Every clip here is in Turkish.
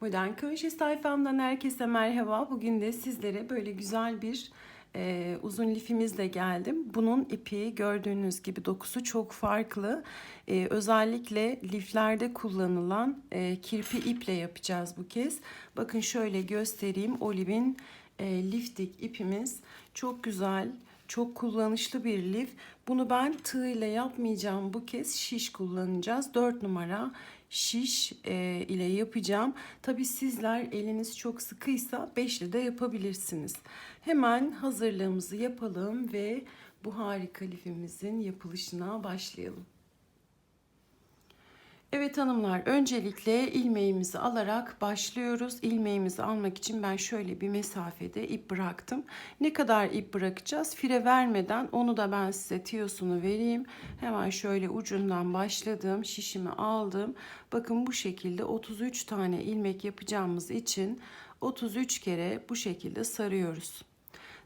Modern Kroşe sayfamdan herkese merhaba. Bugün de sizlere böyle güzel bir e, uzun lifimizle geldim. Bunun ipi gördüğünüz gibi dokusu çok farklı. E, özellikle liflerde kullanılan e, kirpi iple yapacağız bu kez. Bakın şöyle göstereyim. Oliv'in e, liftik ipimiz çok güzel. Çok kullanışlı bir lif. Bunu ben tığ ile yapmayacağım. Bu kez şiş kullanacağız. 4 numara şiş e, ile yapacağım. Tabi sizler eliniz çok sıkıysa 5 ile de yapabilirsiniz. Hemen hazırlığımızı yapalım ve bu harika lifimizin yapılışına başlayalım. Evet hanımlar öncelikle ilmeğimizi alarak başlıyoruz. İlmeğimizi almak için ben şöyle bir mesafede ip bıraktım. Ne kadar ip bırakacağız? Fire vermeden onu da ben size tiyosunu vereyim. Hemen şöyle ucundan başladım. Şişimi aldım. Bakın bu şekilde 33 tane ilmek yapacağımız için 33 kere bu şekilde sarıyoruz.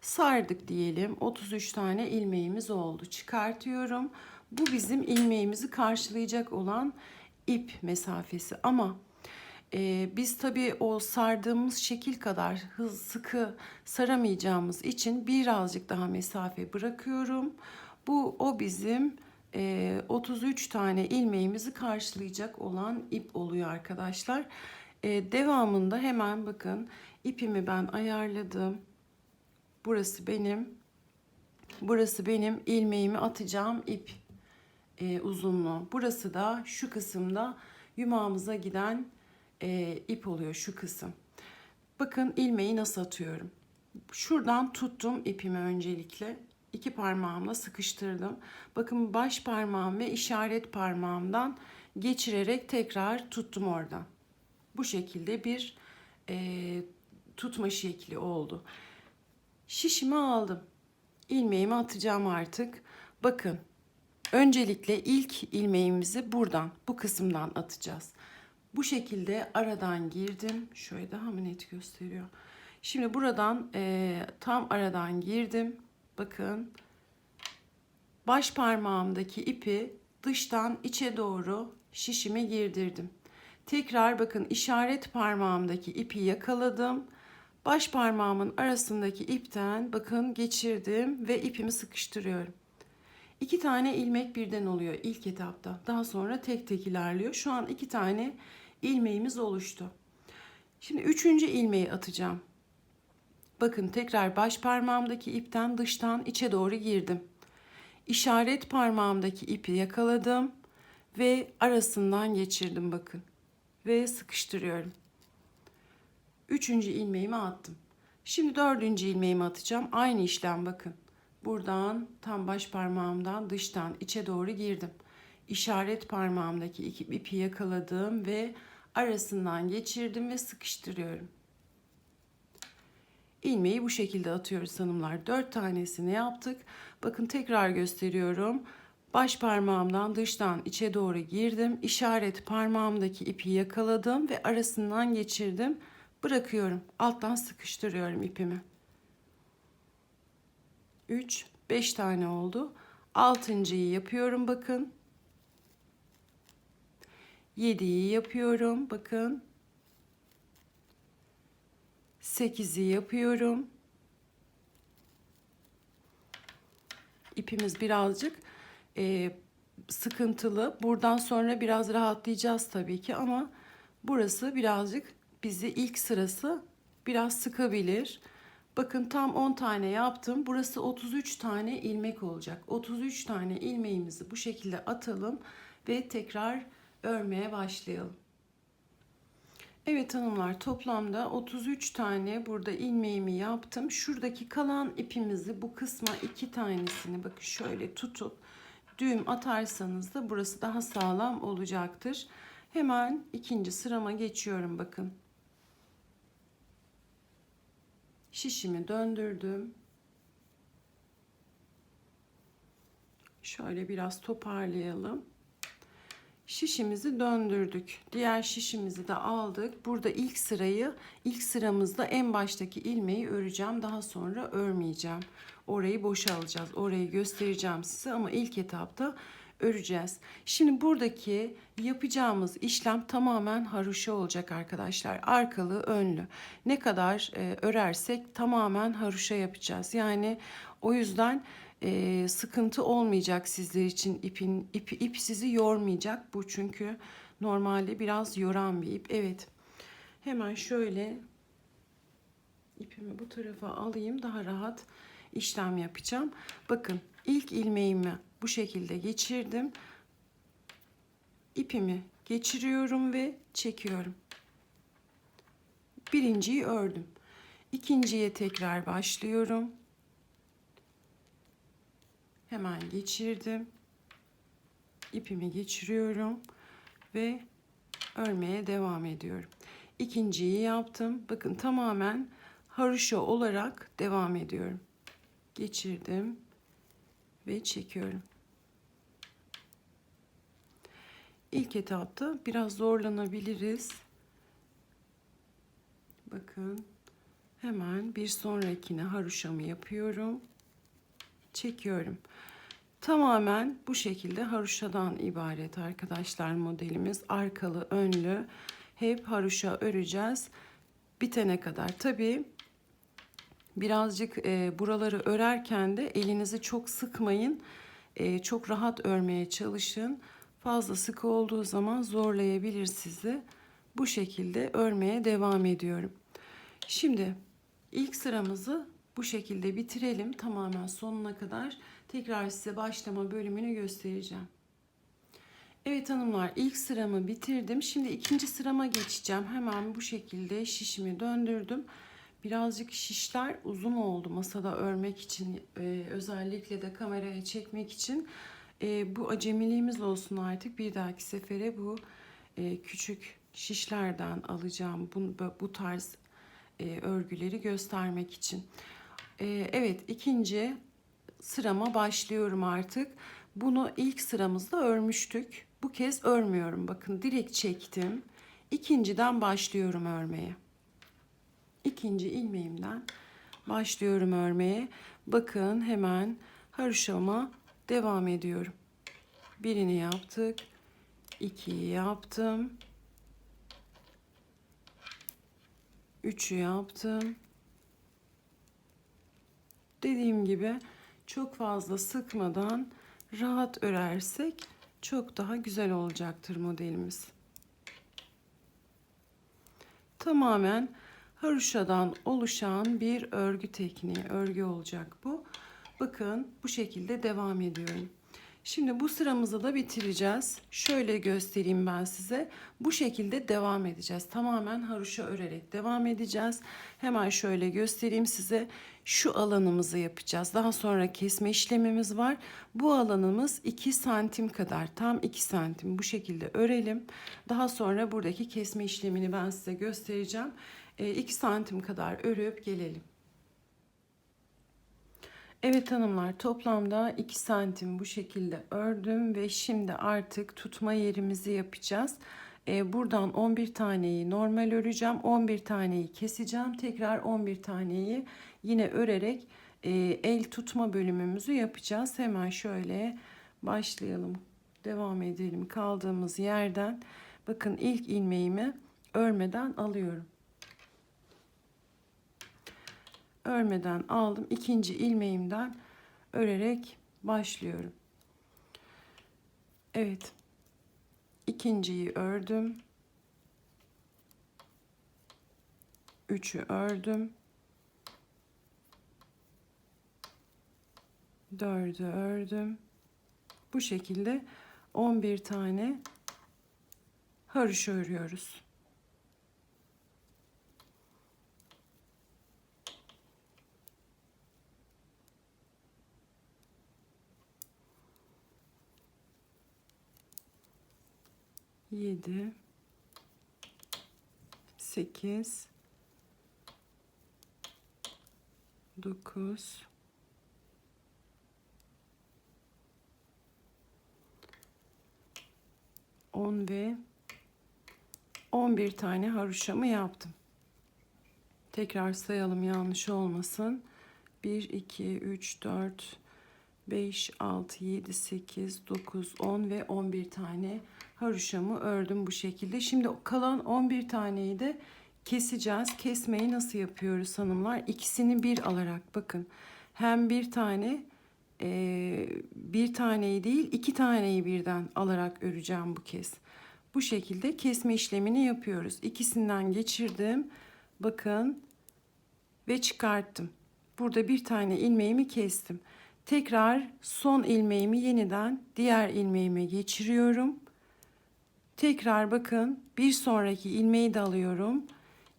Sardık diyelim. 33 tane ilmeğimiz oldu. Çıkartıyorum. Bu bizim ilmeğimizi karşılayacak olan ip mesafesi ama e, biz tabii o sardığımız şekil kadar hız sıkı saramayacağımız için birazcık daha mesafe bırakıyorum. Bu o bizim e, 33 tane ilmeğimizi karşılayacak olan ip oluyor arkadaşlar. E, devamında hemen bakın ipimi ben ayarladım. Burası benim burası benim ilmeğimi atacağım ip e, uzunluğu. Burası da şu kısımda yumağımıza giden e, ip oluyor şu kısım. Bakın ilmeği nasıl atıyorum. Şuradan tuttum ipimi öncelikle. iki parmağımla sıkıştırdım. Bakın baş parmağım ve işaret parmağımdan geçirerek tekrar tuttum oradan. Bu şekilde bir e, tutma şekli oldu. Şişimi aldım. İlmeğimi atacağım artık. Bakın Öncelikle ilk ilmeğimizi buradan, bu kısımdan atacağız. Bu şekilde aradan girdim. Şöyle daha mı net gösteriyor? Şimdi buradan e, tam aradan girdim. Bakın. Baş parmağımdaki ipi dıştan içe doğru şişime girdirdim. Tekrar bakın işaret parmağımdaki ipi yakaladım. Baş parmağımın arasındaki ipten bakın geçirdim ve ipimi sıkıştırıyorum. İki tane ilmek birden oluyor ilk etapta. Daha sonra tek tek ilerliyor. Şu an iki tane ilmeğimiz oluştu. Şimdi üçüncü ilmeği atacağım. Bakın tekrar baş parmağımdaki ipten dıştan içe doğru girdim. İşaret parmağımdaki ipi yakaladım ve arasından geçirdim bakın. Ve sıkıştırıyorum. Üçüncü ilmeğimi attım. Şimdi dördüncü ilmeğimi atacağım. Aynı işlem bakın. Buradan tam baş parmağımdan dıştan içe doğru girdim. İşaret parmağımdaki iki ipi yakaladım ve arasından geçirdim ve sıkıştırıyorum. İlmeği bu şekilde atıyoruz hanımlar. Dört tanesini yaptık. Bakın tekrar gösteriyorum. Baş parmağımdan dıştan içe doğru girdim. İşaret parmağımdaki ipi yakaladım ve arasından geçirdim. Bırakıyorum. Alttan sıkıştırıyorum ipimi. 3, 5 tane oldu. Altıncıyı yapıyorum bakın. 7'yi yapıyorum bakın. 8'i yapıyorum. İpimiz birazcık e, sıkıntılı. Buradan sonra biraz rahatlayacağız tabii ki ama burası birazcık bizi ilk sırası biraz sıkabilir. Bakın tam 10 tane yaptım. Burası 33 tane ilmek olacak. 33 tane ilmeğimizi bu şekilde atalım ve tekrar örmeye başlayalım. Evet hanımlar toplamda 33 tane burada ilmeğimi yaptım. Şuradaki kalan ipimizi bu kısma iki tanesini bakın şöyle tutup düğüm atarsanız da burası daha sağlam olacaktır. Hemen ikinci sırama geçiyorum bakın. Şişimi döndürdüm. Şöyle biraz toparlayalım. Şişimizi döndürdük. Diğer şişimizi de aldık. Burada ilk sırayı, ilk sıramızda en baştaki ilmeği öreceğim. Daha sonra örmeyeceğim. Orayı boşalacağız. Orayı göstereceğim size ama ilk etapta öreceğiz. Şimdi buradaki yapacağımız işlem tamamen haroşa olacak arkadaşlar. Arkalı, önlü. Ne kadar e, örersek tamamen haroşa yapacağız. Yani o yüzden e, sıkıntı olmayacak sizler için ipin ip, ip sizi yormayacak. Bu çünkü normalde biraz yoran bir ip. Evet. Hemen şöyle ipimi bu tarafa alayım daha rahat işlem yapacağım. Bakın ilk ilmeğimi bu şekilde geçirdim. İpimi geçiriyorum ve çekiyorum. Birinciyi ördüm. İkinciye tekrar başlıyorum. Hemen geçirdim. İpimi geçiriyorum ve örmeye devam ediyorum. İkinciyi yaptım. Bakın tamamen haroşa olarak devam ediyorum. Geçirdim ve çekiyorum. İlk etapta biraz zorlanabiliriz. Bakın hemen bir sonrakine haroşamı yapıyorum. Çekiyorum. Tamamen bu şekilde haroşadan ibaret arkadaşlar modelimiz. Arkalı, önlü hep haroşa öreceğiz bitene kadar. Tabii birazcık e, buraları örerken de elinizi çok sıkmayın. E, çok rahat örmeye çalışın. Fazla sıkı olduğu zaman zorlayabilir sizi. Bu şekilde örmeye devam ediyorum. Şimdi ilk sıramızı bu şekilde bitirelim tamamen sonuna kadar. Tekrar size başlama bölümünü göstereceğim. Evet hanımlar ilk sıramı bitirdim. Şimdi ikinci sırama geçeceğim. Hemen bu şekilde şişimi döndürdüm. Birazcık şişler uzun oldu masada örmek için e, özellikle de kameraya çekmek için. E, bu acemiliğimiz olsun artık bir dahaki sefere bu e, küçük şişlerden alacağım bu, bu tarz e, örgüleri göstermek için. E, evet ikinci sırama başlıyorum artık. Bunu ilk sıramızda örmüştük. Bu kez örmüyorum. Bakın direkt çektim. İkinciden başlıyorum örmeye. İkinci ilmeğimden başlıyorum örmeye. Bakın hemen haroşama devam ediyorum. Birini yaptık. ikiyi yaptım. Üçü yaptım. Dediğim gibi çok fazla sıkmadan rahat örersek çok daha güzel olacaktır modelimiz. Tamamen haroşadan oluşan bir örgü tekniği, örgü olacak bu. Bakın bu şekilde devam ediyorum. Şimdi bu sıramızı da bitireceğiz. Şöyle göstereyim ben size. Bu şekilde devam edeceğiz. Tamamen haroşa örerek devam edeceğiz. Hemen şöyle göstereyim size. Şu alanımızı yapacağız. Daha sonra kesme işlemimiz var. Bu alanımız 2 santim kadar. Tam 2 santim. Bu şekilde örelim. Daha sonra buradaki kesme işlemini ben size göstereceğim. 2 santim kadar örüp gelelim. Evet hanımlar toplamda 2 santim bu şekilde ördüm ve şimdi artık tutma yerimizi yapacağız. Ee, buradan 11 taneyi normal öreceğim. 11 taneyi keseceğim. Tekrar 11 taneyi yine örerek e, el tutma bölümümüzü yapacağız. Hemen şöyle başlayalım. Devam edelim kaldığımız yerden. Bakın ilk ilmeğimi örmeden alıyorum. Örmeden aldım. İkinci ilmeğimden örerek başlıyorum. Evet. ikinciyi ördüm. Üçü ördüm. Dördü ördüm. Bu şekilde 11 tane haroşa örüyoruz. Yedi, sekiz, dokuz, on ve on bir tane haroşamı yaptım. Tekrar sayalım yanlış olmasın. 1, 2, 3, 4, 5, 6, 7, 8, 9, 10 ve 11 tane haroşamı ördüm bu şekilde. Şimdi kalan 11 taneyi de keseceğiz. Kesmeyi nasıl yapıyoruz hanımlar? İkisini bir alarak bakın. Hem bir tane e, bir taneyi değil iki taneyi birden alarak öreceğim bu kez. Bu şekilde kesme işlemini yapıyoruz. İkisinden geçirdim. Bakın ve çıkarttım. Burada bir tane ilmeğimi kestim. Tekrar son ilmeğimi yeniden diğer ilmeğime geçiriyorum. Tekrar bakın bir sonraki ilmeği de alıyorum.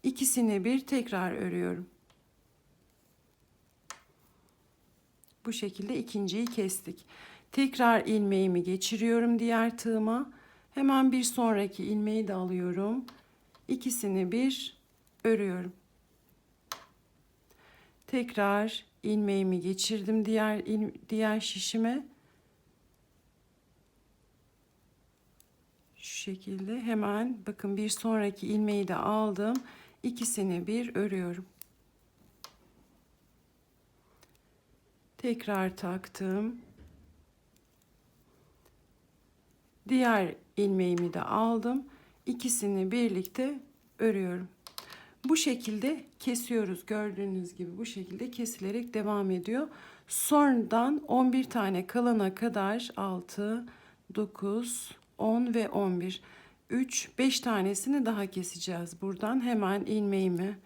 İkisini bir tekrar örüyorum. Bu şekilde ikinciyi kestik. Tekrar ilmeğimi geçiriyorum diğer tığıma. Hemen bir sonraki ilmeği de alıyorum. İkisini bir örüyorum. Tekrar ilmeğimi geçirdim diğer il, diğer şişime. Şu şekilde hemen bakın bir sonraki ilmeği de aldım. İkisini bir örüyorum. Tekrar taktım. Diğer ilmeğimi de aldım. İkisini birlikte örüyorum. Bu şekilde kesiyoruz. Gördüğünüz gibi bu şekilde kesilerek devam ediyor. Sonradan 11 tane kalana kadar 6, 9, 10 ve 11. 3, 5 tanesini daha keseceğiz. Buradan hemen ilmeğimi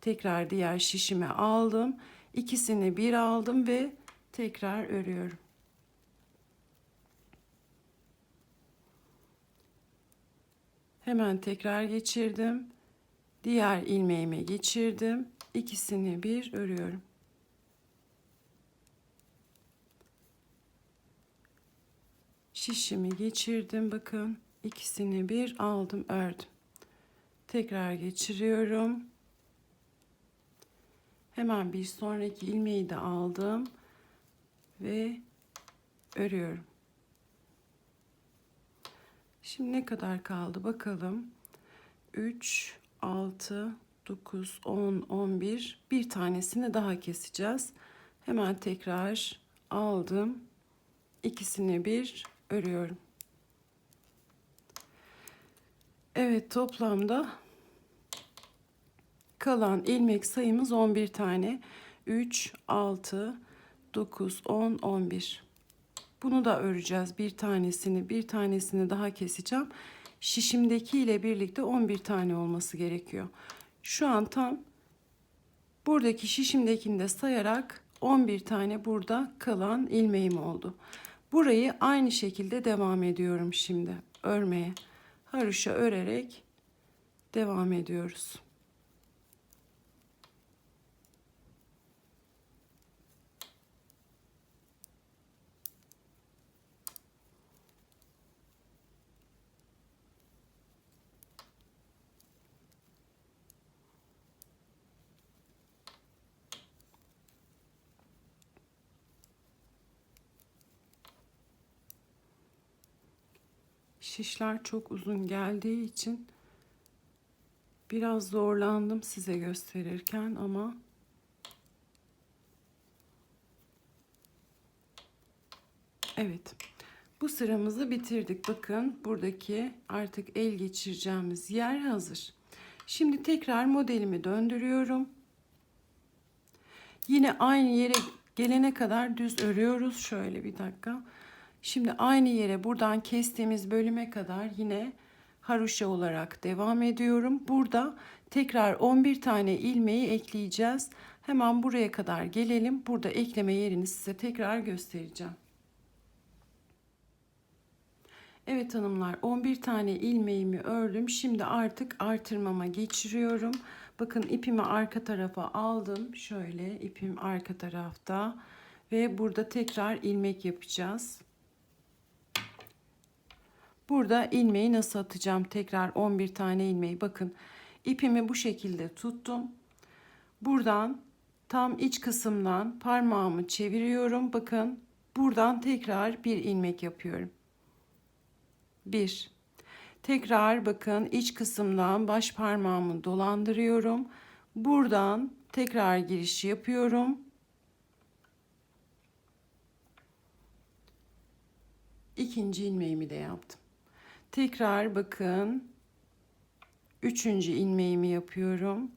tekrar diğer şişime aldım. İkisini bir aldım ve tekrar örüyorum. Hemen tekrar geçirdim. Diğer ilmeğime geçirdim. İkisini bir örüyorum. Şişimi geçirdim. Bakın ikisini bir aldım ördüm. Tekrar geçiriyorum. Hemen bir sonraki ilmeği de aldım ve örüyorum. Şimdi ne kadar kaldı bakalım. 3 6 9 10 11 bir tanesini daha keseceğiz. Hemen tekrar aldım. İkisini bir örüyorum. Evet toplamda kalan ilmek sayımız 11 tane. 3 6 9 10 11. Bunu da öreceğiz. Bir tanesini, bir tanesini daha keseceğim. Şişimdeki ile birlikte 11 tane olması gerekiyor. Şu an tam buradaki şişimdekini de sayarak 11 tane burada kalan ilmeğim oldu. Burayı aynı şekilde devam ediyorum şimdi örmeye. Haroşa örerek devam ediyoruz. Şişler çok uzun geldiği için biraz zorlandım size gösterirken ama Evet. Bu sıramızı bitirdik. Bakın buradaki artık el geçireceğimiz yer hazır. Şimdi tekrar modelimi döndürüyorum. Yine aynı yere gelene kadar düz örüyoruz. Şöyle bir dakika. Şimdi aynı yere buradan kestiğimiz bölüme kadar yine haroşa olarak devam ediyorum. Burada tekrar 11 tane ilmeği ekleyeceğiz. Hemen buraya kadar gelelim. Burada ekleme yerini size tekrar göstereceğim. Evet hanımlar 11 tane ilmeğimi ördüm. Şimdi artık artırmama geçiriyorum. Bakın ipimi arka tarafa aldım. Şöyle ipim arka tarafta ve burada tekrar ilmek yapacağız. Burada ilmeği nasıl atacağım? Tekrar 11 tane ilmeği. Bakın ipimi bu şekilde tuttum. Buradan tam iç kısımdan parmağımı çeviriyorum. Bakın buradan tekrar bir ilmek yapıyorum. 1 Tekrar bakın iç kısımdan baş parmağımı dolandırıyorum. Buradan tekrar giriş yapıyorum. ikinci ilmeğimi de yaptım. Tekrar bakın. Üçüncü ilmeğimi yapıyorum.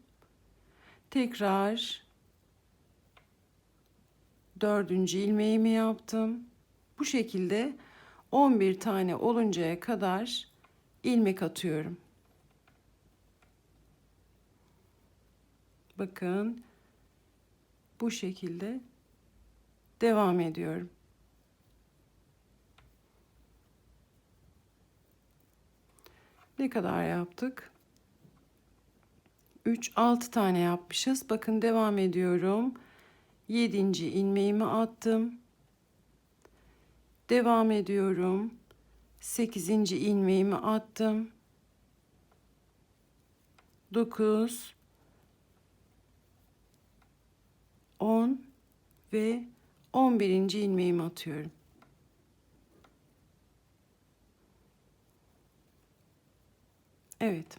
Tekrar dördüncü ilmeğimi yaptım. Bu şekilde 11 tane oluncaya kadar ilmek atıyorum. Bakın bu şekilde devam ediyorum. Ne kadar yaptık? 3 6 tane yapmışız. Bakın devam ediyorum. 7. ilmeğimi attım. Devam ediyorum. 8. ilmeğimi attım. 9 10 ve 11. ilmeğimi atıyorum. Evet.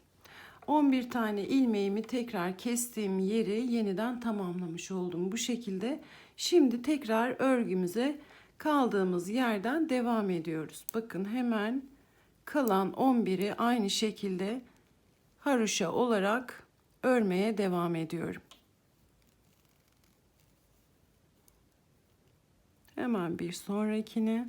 11 tane ilmeğimi tekrar kestiğim yeri yeniden tamamlamış oldum bu şekilde. Şimdi tekrar örgümüze kaldığımız yerden devam ediyoruz. Bakın hemen kalan 11'i aynı şekilde haroşa olarak örmeye devam ediyorum. Hemen bir sonrakini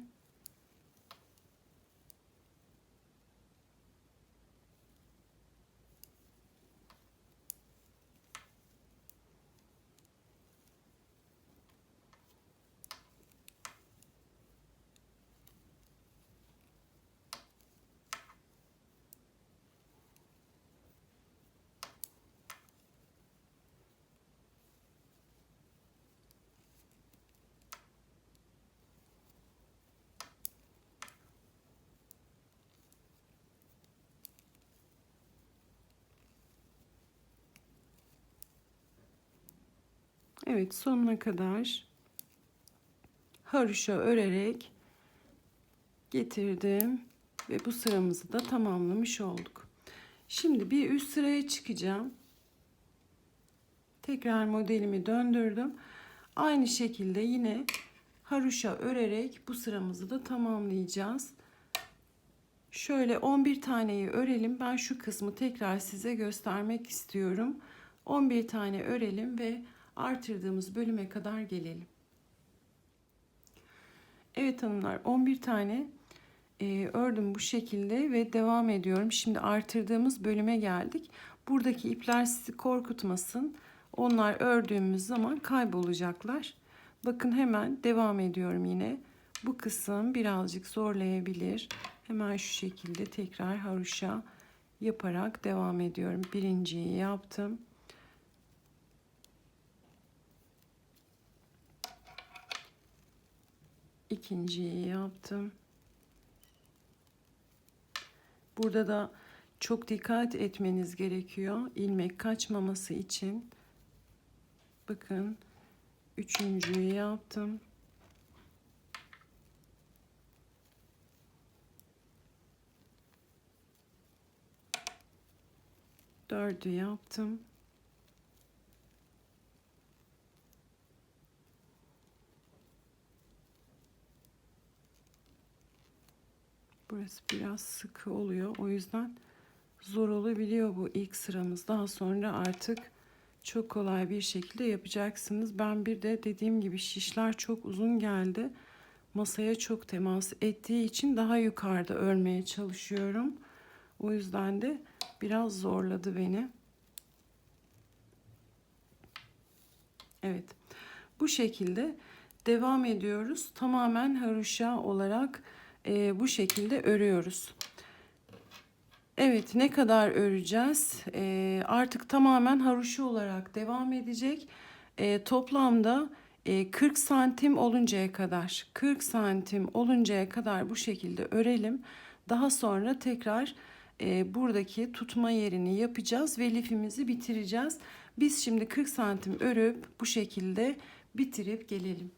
Evet sonuna kadar haroşa örerek getirdim ve bu sıramızı da tamamlamış olduk. Şimdi bir üst sıraya çıkacağım. Tekrar modelimi döndürdüm. Aynı şekilde yine haroşa örerek bu sıramızı da tamamlayacağız. Şöyle 11 taneyi örelim. Ben şu kısmı tekrar size göstermek istiyorum. 11 tane örelim ve artırdığımız bölüme kadar gelelim. Evet hanımlar 11 tane e, ördüm bu şekilde ve devam ediyorum. Şimdi artırdığımız bölüme geldik. Buradaki ipler sizi korkutmasın. Onlar ördüğümüz zaman kaybolacaklar. Bakın hemen devam ediyorum yine. Bu kısım birazcık zorlayabilir. Hemen şu şekilde tekrar haroşa yaparak devam ediyorum. Birinciyi yaptım. İkinciyi yaptım. Burada da çok dikkat etmeniz gerekiyor. ilmek kaçmaması için. Bakın üçüncüyü yaptım. Dördü yaptım. Burası biraz sıkı oluyor. O yüzden zor olabiliyor bu ilk sıramız. Daha sonra artık çok kolay bir şekilde yapacaksınız. Ben bir de dediğim gibi şişler çok uzun geldi. Masaya çok temas ettiği için daha yukarıda örmeye çalışıyorum. O yüzden de biraz zorladı beni. Evet. Bu şekilde devam ediyoruz. Tamamen haroşa olarak e, bu şekilde örüyoruz. Evet ne kadar öreceğiz? E, artık tamamen haroşa olarak devam edecek. E, toplamda e, 40 santim oluncaya kadar 40 santim oluncaya kadar bu şekilde örelim. Daha sonra tekrar e, buradaki tutma yerini yapacağız ve lifimizi bitireceğiz. Biz şimdi 40 santim örüp bu şekilde bitirip gelelim.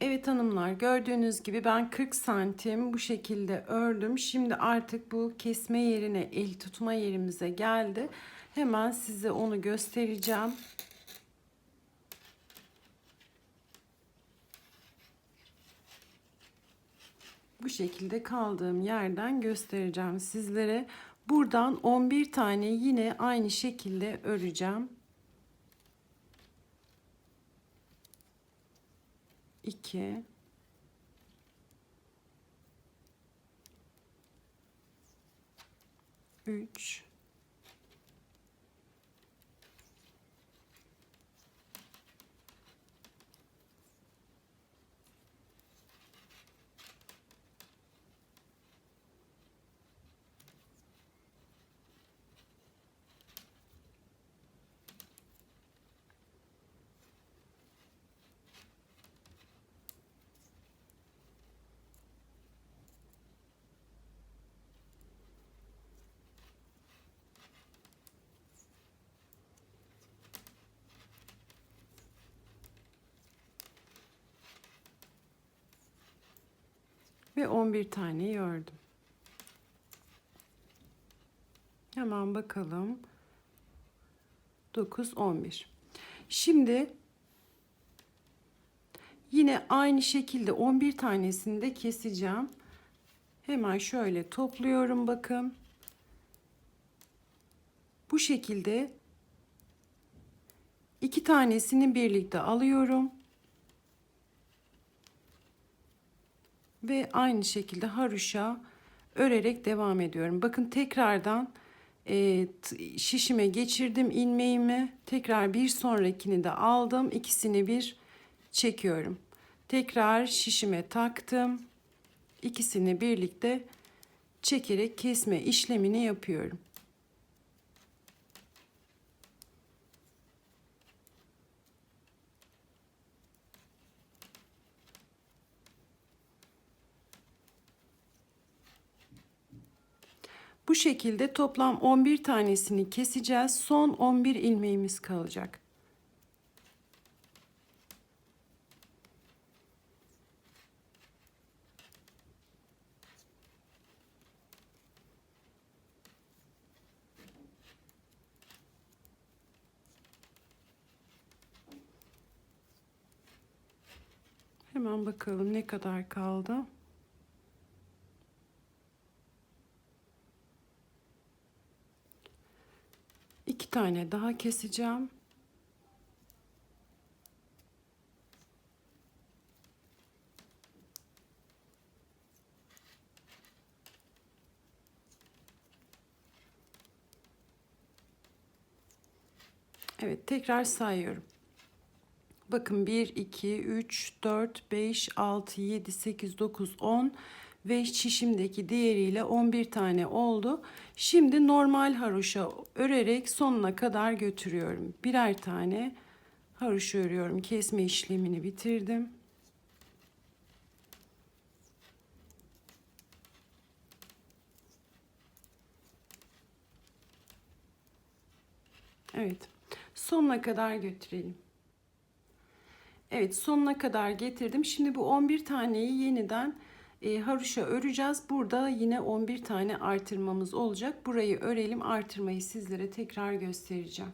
Evet hanımlar gördüğünüz gibi ben 40 santim bu şekilde ördüm. Şimdi artık bu kesme yerine el tutma yerimize geldi. Hemen size onu göstereceğim. Bu şekilde kaldığım yerden göstereceğim sizlere. Buradan 11 tane yine aynı şekilde öreceğim. 2 3 ve 11 tane ördüm. Hemen bakalım. 9 11. Şimdi yine aynı şekilde 11 tanesini de keseceğim. Hemen şöyle topluyorum bakın. Bu şekilde iki tanesini birlikte alıyorum. Ve aynı şekilde haroşa örerek devam ediyorum. Bakın tekrardan e, şişime geçirdim ilmeğimi. Tekrar bir sonrakini de aldım. İkisini bir çekiyorum. Tekrar şişime taktım. İkisini birlikte çekerek kesme işlemini yapıyorum. Bu şekilde toplam 11 tanesini keseceğiz. Son 11 ilmeğimiz kalacak. Hemen bakalım ne kadar kaldı. İki tane daha keseceğim. Evet tekrar sayıyorum. Bakın 1, 2, 3, 4, 5, 6, 7, 8, 9, 10 ve şişimdeki diğeriyle 11 tane oldu. Şimdi normal haroşa örerek sonuna kadar götürüyorum. Birer tane haroşa örüyorum. Kesme işlemini bitirdim. Evet. Sonuna kadar götürelim. Evet sonuna kadar getirdim. Şimdi bu 11 taneyi yeniden e, haroşa öreceğiz. Burada yine 11 tane artırmamız olacak. Burayı örelim. Artırmayı sizlere tekrar göstereceğim.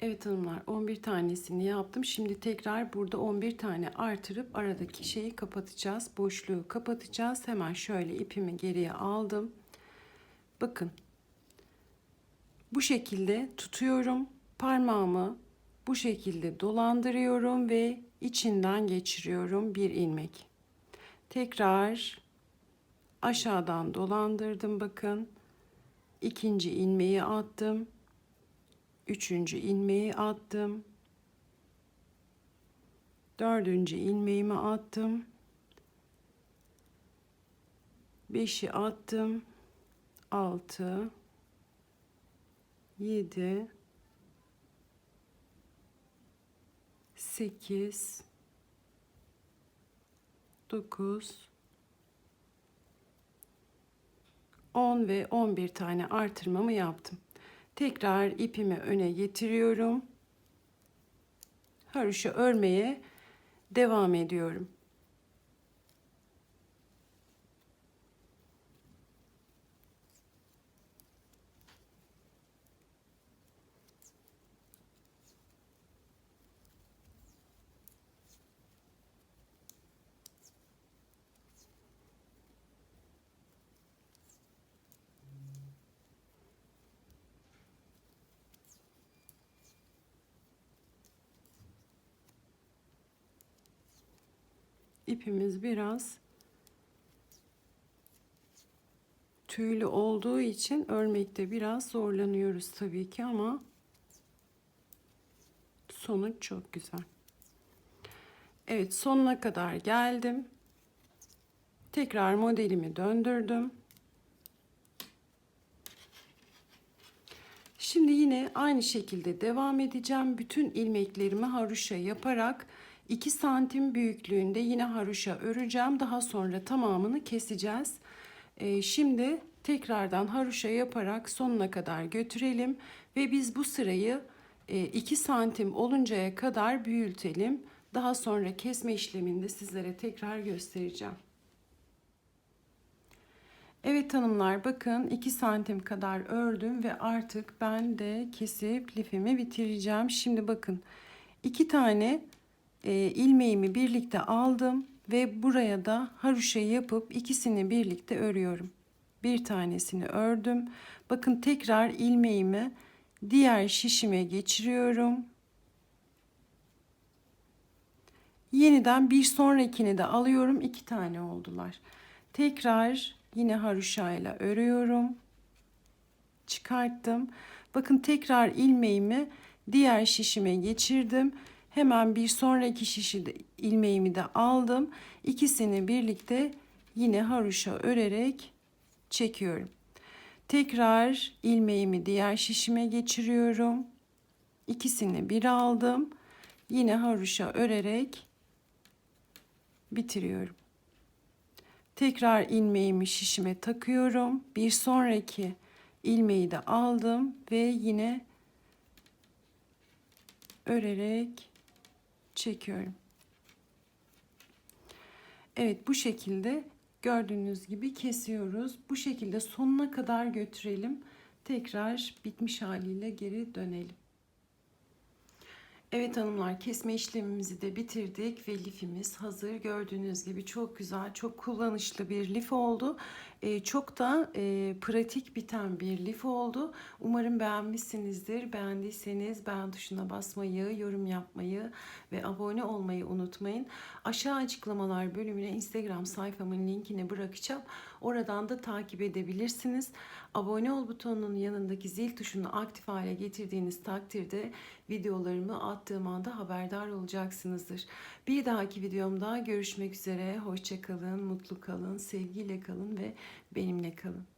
Evet hanımlar 11 tanesini yaptım. Şimdi tekrar burada 11 tane artırıp aradaki şeyi kapatacağız. Boşluğu kapatacağız. Hemen şöyle ipimi geriye aldım. Bakın. Bu şekilde tutuyorum. Parmağımı bu şekilde dolandırıyorum ve içinden geçiriyorum bir ilmek. Tekrar aşağıdan dolandırdım bakın. İkinci ilmeği attım. Üçüncü ilmeği attım. Dördüncü ilmeğimi attım. Beşi attım. Altı. Yedi. 8 9 10 ve 11 tane artırmamı yaptım. Tekrar ipimi öne getiriyorum. Haroşa örmeye devam ediyorum. İpimiz biraz tüylü olduğu için örmekte biraz zorlanıyoruz tabii ki ama sonuç çok güzel. Evet sonuna kadar geldim. Tekrar modelimi döndürdüm. Şimdi yine aynı şekilde devam edeceğim. Bütün ilmeklerimi haroşa yaparak 2 santim büyüklüğünde yine haroşa öreceğim. Daha sonra tamamını keseceğiz. Ee, şimdi tekrardan haroşa yaparak sonuna kadar götürelim. Ve biz bu sırayı 2 santim oluncaya kadar büyütelim. Daha sonra kesme işleminde sizlere tekrar göstereceğim. Evet hanımlar bakın 2 santim kadar ördüm ve artık ben de kesip lifimi bitireceğim. Şimdi bakın iki tane e, ilmeğimi birlikte aldım ve buraya da haroşa yapıp ikisini birlikte örüyorum. Bir tanesini ördüm. Bakın tekrar ilmeğimi diğer şişime geçiriyorum. Yeniden bir sonrakini de alıyorum. iki tane oldular. Tekrar Yine haroşayla örüyorum. Çıkarttım. Bakın tekrar ilmeğimi diğer şişime geçirdim. Hemen bir sonraki şişi de, ilmeğimi de aldım. İkisini birlikte yine haroşa örerek çekiyorum. Tekrar ilmeğimi diğer şişime geçiriyorum. İkisini bir aldım. Yine haroşa örerek bitiriyorum. Tekrar ilmeğimi şişime takıyorum. Bir sonraki ilmeği de aldım ve yine örerek çekiyorum. Evet bu şekilde gördüğünüz gibi kesiyoruz. Bu şekilde sonuna kadar götürelim. Tekrar bitmiş haliyle geri dönelim. Evet hanımlar kesme işlemimizi de bitirdik ve lifimiz hazır. Gördüğünüz gibi çok güzel, çok kullanışlı bir lif oldu. Ee, çok da e, pratik biten bir lif oldu. Umarım beğenmişsinizdir. Beğendiyseniz beğen tuşuna basmayı, yorum yapmayı ve abone olmayı unutmayın. Aşağı açıklamalar bölümüne Instagram sayfamın linkini bırakacağım. Oradan da takip edebilirsiniz. Abone ol butonunun yanındaki zil tuşunu aktif hale getirdiğiniz takdirde videolarımı attığım anda haberdar olacaksınızdır. Bir dahaki videomda görüşmek üzere. Hoşçakalın, mutlu kalın, sevgiyle kalın ve benimle kalın.